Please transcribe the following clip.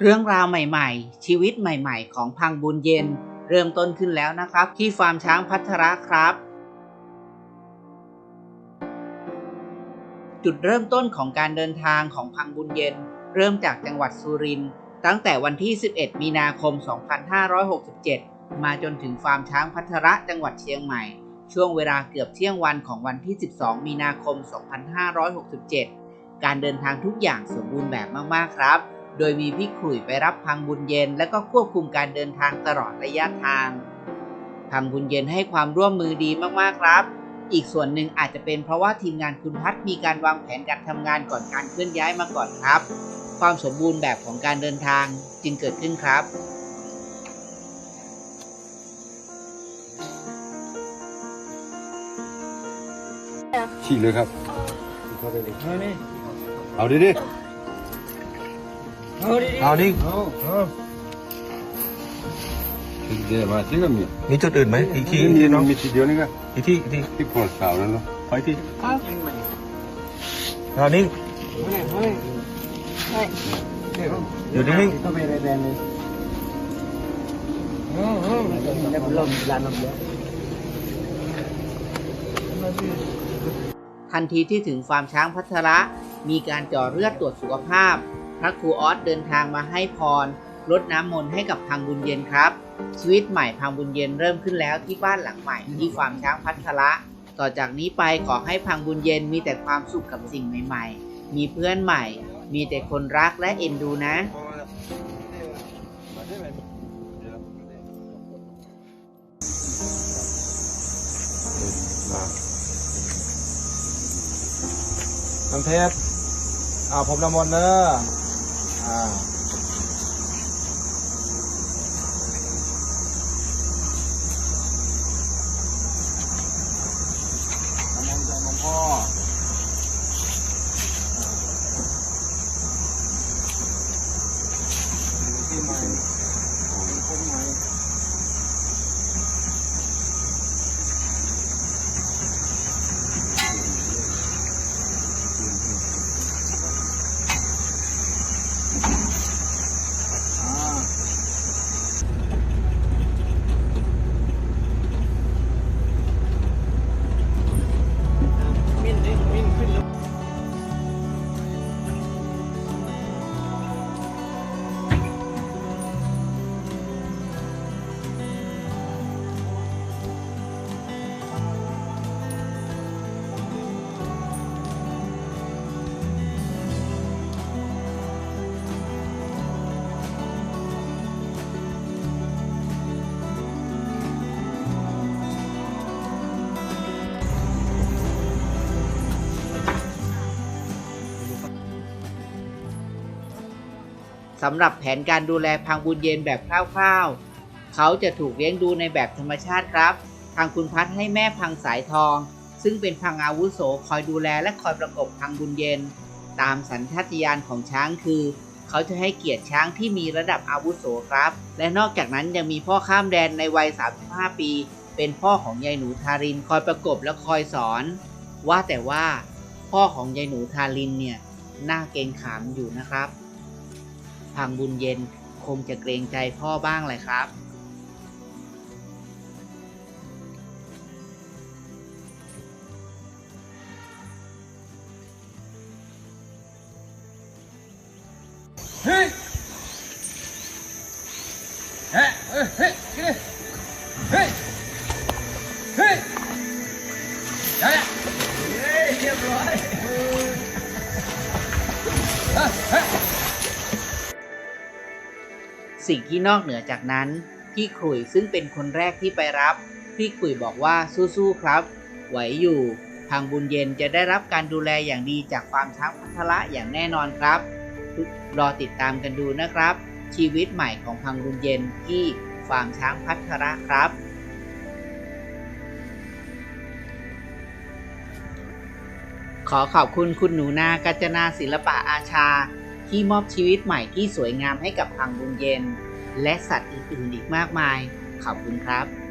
เรื่องราวใหม่ๆ ชีวิตใหม่ๆ ของพังบุญเย็น เริ่มต้นขึ้นแล้วนะครับ ที่ฟาร์มช้างพัทระครับ จุดเริ่มต้นของการเดินทางของพังบุญเย็น เริ่มจากจังหวัดสุรินทร์ตั้งแต่วันที่ 11 มีนาคม 2567 มาจนถึงฟาร์มช้างพัทระจังหวัดเชียงใหม่ ช่วงเวลาเกือบเที่ยงวันของวันที่ 12 มีนาคม 2567 การเดินทางทุกอย่างสมบูรณ์แบบมากๆครับ โดยมีพี่ขลุ่ยไปรับพังบุญเย็น และก็ควบคุมการเดินทางตลอดระยะทาง พังบุญเย็นให้ความร่วมมือดีมากๆครับ อีกส่วนหนึ่งอาจจะเป็นเพราะว่าทีมงานคุณพัฒน์มีการวางแผนการทำงานก่อนการเคลื่อนย้ายมาก่อนครับ ความสมบูรณ์แบบของการเดินทางจึงเกิดขึ้นครับฉีกเลยครับ เอาดิเอาดิดิ เอาดิเอาดิเอาเอาเดี๋ยวมาที่ก็มีมีจุดอื่นไหมอีกทีอีกมีทีน้องมีทีเดียวนี่ก็อีกทีอีกทีที่โคนสาวนั่นเนาะไปที่เอานิ่งไม่ไม่ไม่อยู่นิ่งเข้าไปในแบรนด์เลยเอาเอาจะลมลานลมเยอะทันทีที่ถึงฟาร์มช้างพัทระ มีการเจ่อเลือดตรวจสุขภาพ พระครูออสเดินทางมาให้พรรดน้ำมนต์ให้กับพังบุญเย็นครับ ชีวิตใหม่พังบุญเย็นเริ่มขึ้นแล้วที่บ้านหลังใหม่ที่ฟาร์มช้างพัทระต่อจากนี้ไปขอให้พังบุญเย็นมีแต่ความสุขกับสิ่งใหม่ ๆ มีเพื่อนใหม่ มีแต่คนรักและเอ็นดูนะ น้ำเพชรอ่าผมน้ำมนเนอะ อ่าที่มา สำหรับแผนการดูแลพังบุญเย็นแบบคร่าวๆ เขาจะถูกเลี้ยงดูในแบบธรรมชาติครับ ทางคุณพัฒน์ให้แม่พังสายทอง ซึ่งเป็นพังอาวุโสคอยดูแลและคอยประกบพังบุญเย็น ตามสัญชาตญาณของช้างคือ เขาจะให้เกียรติช้างที่มีระดับอาวุโสครับ และนอกจากนั้นยังมีพ่อข้ามแดนในวัย 35 ปี เป็นพ่อของยายหนูทารินคอยประกบและคอยสอน ว่าแต่ว่า พ่อของยายหนูทารินเนี่ยน่าเกรงขามอยู่นะครับ พังบุญเย็นคงจะเกรงใจพ่อบ้างเลยครับ เฮ้ยเฮ้ย สิ่งที่นอกเหนือจากนั้นพี่ขลุยซึ่งเป็นคนแรกที่ไปรับ พี่ขลุยบอกว่าสู้ๆครับ ไหวอยู่ ทางบุญเย็นจะได้รับการดูแลอย่างดีจากฟาร์มช้างพัทละอย่างแน่นอนครับรอติดตามกันดูนะครับ ชีวิตใหม่ของพังบุญเย็นที่ฟาร์มช้างพัทระครับขอขอบคุณคุณหนูนากัจจนาศิลปะอาชา ที่มอบชีวิตใหม่ที่สวยงามให้กับพังบุญเย็น และสัตว์อื่นๆอีกมากมาย ขอบคุณครับ